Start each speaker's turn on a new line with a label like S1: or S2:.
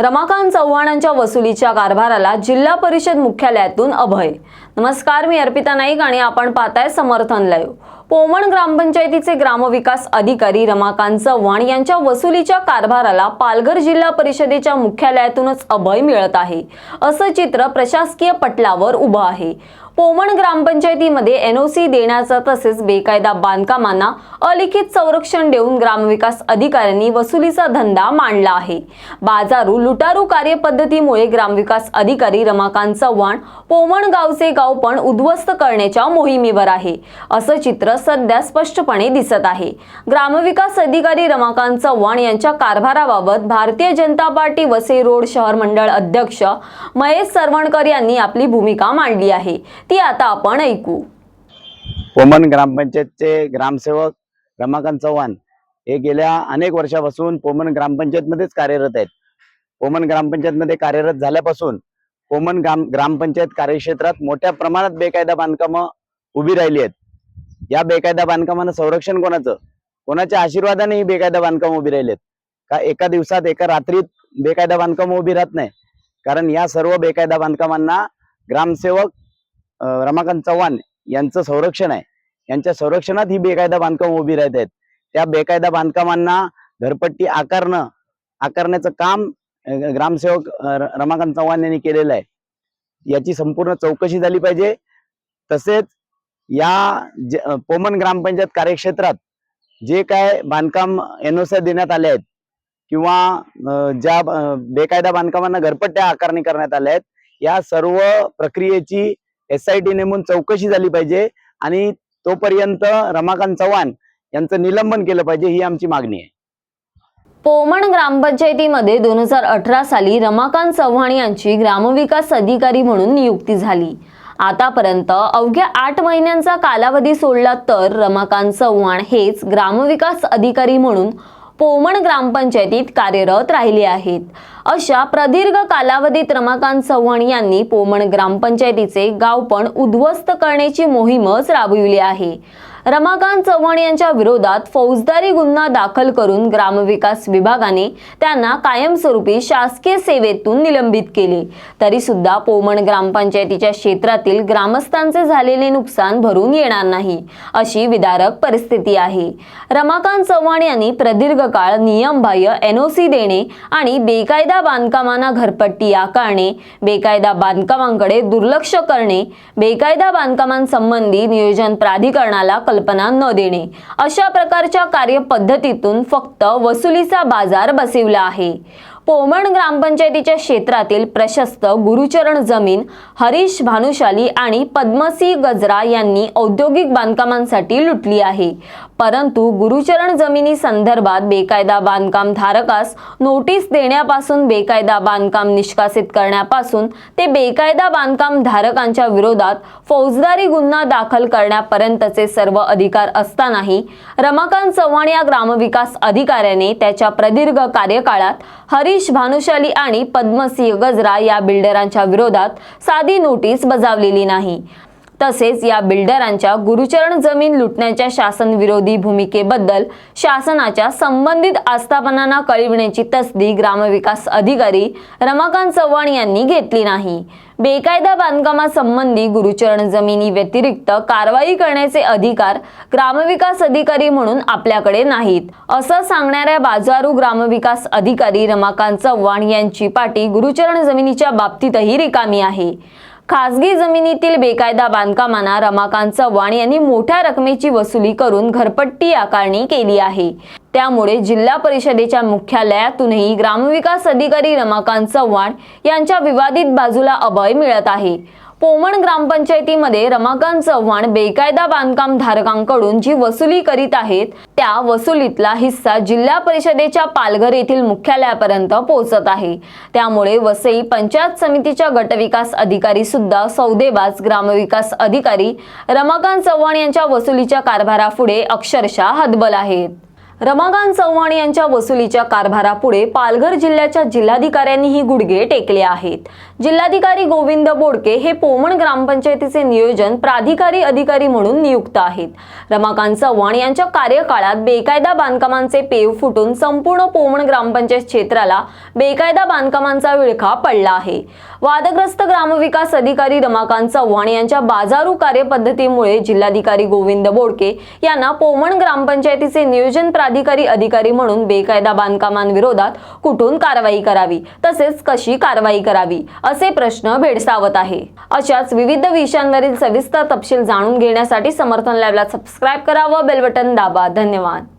S1: रमाकांत चव्हाणांच्या वसुलीच्या कारभाराला जिल्हा परिषद मुख्यालयातून अभय. नमस्कार मी अर्पिता नाईक आणि आपण पाहताय समर्थन लाईव्ह. पोमण ग्रामपंचायतीचे ग्रामविकास अधिकारी रमाकांत चव्हाण यांच्या वसुलीच्या कारभाराला पालघर जिल्हा परिषदेच्या मुख्यालयातूनच अभय मिळत आहे. असं चित्र प्रशासकीय पटलावर उभं आहे. पोमण ग्रामपंचायतीमध्ये एनओसी देण्याचा तसेच बेकायदा बांधकामांना अलिखित संरक्षण देऊन ग्रामविकास अधिकाऱ्यांनी वसुलीचा धंदा मांडला आहे. बाजारू लुटारू कार्यपद्धतीमुळे ग्रामविकास अधिकारी रमाकांत चव्हाण पोमण गावचे गाव पण उद्ध्वस्त करण्याच्या मोहिमेवर आहे. असं चित्र सध्या स्पष्टपणे दिसत आहे. ग्रामविकास अधिकारी रमाकांत चव्हाण यांच्या कारभाराबाबत भारतीय जनता पार्टी वसई रोड शहर मंडळ अध्यक्ष महेश सरवणकर यांनी आपली भूमिका मांडली आहे. ती आता आपण ऐकू.
S2: पोमन ग्रामपंचायतचे ग्रामसेवक रमाकांत चव्हाण हे गेल्या अनेक वर्षापासून पोमन ग्रामपंचायतमध्येच कार्यरत आहेत. पोमन ग्रामपंचायतमध्ये कार्यरत झाल्यापासून पोमन ग्राम ग्रामपंचायत कार्यक्षेत्रात मोठ्या प्रमाणात बेकायदा बांधकामं उभी राहिली आहेत. या बेकायदा बांधकामांना संरक्षण कोणाचं? कोणाच्या आशीर्वादाने ही बेकायदा बांधकामं उभी राहिली आहेत? का एका दिवसात एका रात्रीत बेकायदा बांधकामं उभी राहत नाही? कारण या सर्व बेकायदा बांधकामांना ग्रामसेवक रमाकांत चव्हाण यांचं संरक्षण आहे. यांच्या संरक्षणात ही बेकायदा बांधकाम उभी राहत आहेत. त्या बेकायदा बांधकामांना घरपट्टी आकारणं आकारण्याचं काम ग्रामसेवक रमाकांत चव्हाण यांनी केलेलं आहे. याची संपूर्ण चौकशी झाली पाहिजे. तसेच या जे- पोमन ग्रामपंचायत कार्यक्षेत्रात जे काय बांधकाम एनओसी देण्यात आले आहेत किंवा ज्या बेकायदा बांधकामांना घरपट्ट्या आकारणी करण्यात आल्या आहेत या सर्व प्रक्रियेची एस आय टी नेमून चौकशी झाली पाहिजे आणि तोपर्यंत रमाकांत चव्हाण यांचं निलंबन केलं पाहिजे ही आमची मागणी आहे.
S1: पोमण ग्रामपंचायतीमध्ये दोन हजार अठरा साली रमाकांत चव्हाण यांची ग्रामविकास अधिकारी म्हणून नियुक्ती झाली. आतापर्यंत अवघ्या आठ महिन्यांचा कालावधी सोडला तर रमाकांत चव्हाण हेच ग्रामविकास अधिकारी म्हणून पोमण ग्रामपंचायतीत कार्यरत राहिले आहेत. अशा प्रदीर्घ कालावधीत रमाकांत चव्हाण यांनी पोमण ग्रामपंचायतीचे गाव पण उद्ध्वस्त करण्याची मोहीमच राबविली आहे. रमाकांत चव्हाण यांच्या विरोधात फौजदारी गुन्हा दाखल करून ग्रामविकास विभागाने त्यांना कायमस्वरूपी शासकीय सेवेतून निलंबित केले. तरी सुद्धा पोमण ग्रामपंचायतीच्या क्षेत्रातील ग्रामस्थांचे झालेले नुकसान भरून येणार नाही अशी विदारक परिस्थिती आहे. रमाकांत चव्हाण यांनी प्रदीर्घ काळ नियमबाह्य एनओसी देणे आणि बेकायदा बांधकामांना घरपट्टी आकारणे बेकायदा बांधकामांकडे दुर्लक्ष करणे बेकायदा बांधकामांसंबंधी नियोजन प्राधिकरणाला कल्पना न देणे. अशा प्रकारच्या कार्यपद्धतीतून फक्त वसुलीचा बाजार बसविला आहे. पोमण ग्रामपंचायतीच्या क्षेत्रातील प्रशस्त गुरुचरण जमीन हरीश भानुशाली आणि पद्मसी गजरा यांनी औद्योगिक बांधकामांसाठी लुटली आहे. परंतु गुरुचरण जमिनी संदर्भात बेकायदा बांधकाम धारकास नोटीस देण्यापासून बेकायदा बांधकाम निष्कासित करण्यापासून ते बेकायदा बांधकाम धारकांच्या विरोधात फौजदारी गुन्हा दाखल करण्यापर्यंतचे सर्व अधिकार असतानाही रमाकांत चव्हाण या ग्रामविकास अधिकाऱ्याने त्याच्या प्रदीर्घ कार्यकाळात हरीश भानुशाली आणि पद्मसिंह गजरा या बिल्डरांच्या विरोधात साधी नोटीस बजावलेली नाही. तसेच या बिल्डरांच्या गुरुचरण जमीन लुटण्याच्या शासन विरोधी भूमिकेबद्दल शासनाच्या संबंधित आस्थापनांना कळविण्याची तसदी ग्रामविकास अधिकारी रमाकांत चव्हाण यांनी घेतली नाही. बेकायदा बांधकामासंबंधी गुरुचरण जमिनी व्यतिरिक्त कारवाई करण्याचे अधिकार ग्रामविकास अधिकारी म्हणून आपल्याकडे नाहीत असं सांगणाऱ्या बाजारू ग्रामविकास अधिकारी रमाकांत चव्हाण यांची पाठी गुरुचरण जमिनीच्या बाबतीतही रिकामी आहे. खासगी जमिनीतील बेकायदा बांधकामांना रमाकांत चव्हाण यांनी मोठ्या रकमेची वसुली करून घरपट्टी आकारणी केली आहे. त्यामुळे जिल्हा परिषदेच्या मुख्यालयातूनही ग्रामविकास अधिकारी रमाकांत चव्हाण यांच्या विवादित बाजूला अभय मिळत आहे. पोमण ग्रामपंचायतीमध्ये रमाकांत चव्हाण बेकायदा बांधकाम धारकांकडून जी वसुली करीत आहेत त्या वसुलीतला हिस्सा जिल्हा परिषदेच्या पालघर येथील मुख्यालयापर्यंत पोहोचत आहे. त्यामुळे वसई पंचायत समितीच्या गटविकास अधिकारी सुद्धा सौदेबाज ग्रामविकास अधिकारी रमाकांत चव्हाण यांच्या वसुलीच्या कारभारापुढे अक्षरशः हतबल आहेत. रमाकांत चव्हाण यांच्या वसुलीच्या कारभारापुढे पालघर जिल्ह्याच्या जिल्हाधिकाऱ्यांनीही गुडघे टेकले आहेत. जिल्हाधिकारी गोविंद बोडके हे पोमण ग्रामपंचायतीचे नियोजन प्राधिकारी अधिकारी म्हणून नियुक्त आहेत. रमाकांत चव्हाण यांच्या कार्यकाळात बेकायदा बांधकामांचे पेव फुटून संपूर्ण पोमण ग्रामपंचायत क्षेत्राला बेकायदा बांधकामांचा विळखा पडला आहे. वादग्रस्त ग्रामविकास अधिकारी रमाकांत चव्हाण यांच्या बाजारू कार्यपद्धतीमुळे जिल्हाधिकारी गोविंद बोडके यांना पोमण ग्रामपंचायतीचे नियोजन अधिकारी अधिकारी म्हणून बेकायदा बांधकामांविरोधात कुठून कारवाई करावी? तसेच कशी कारवाई करावी? असे प्रश्न भेडसावत आहे. अशाच विविध विषयांवरील सविस्तर तपशील जाणून घेण्यासाठी समर्थन लॅबला सबस्क्राईब करा व बेलबटन दाबा. धन्यवाद.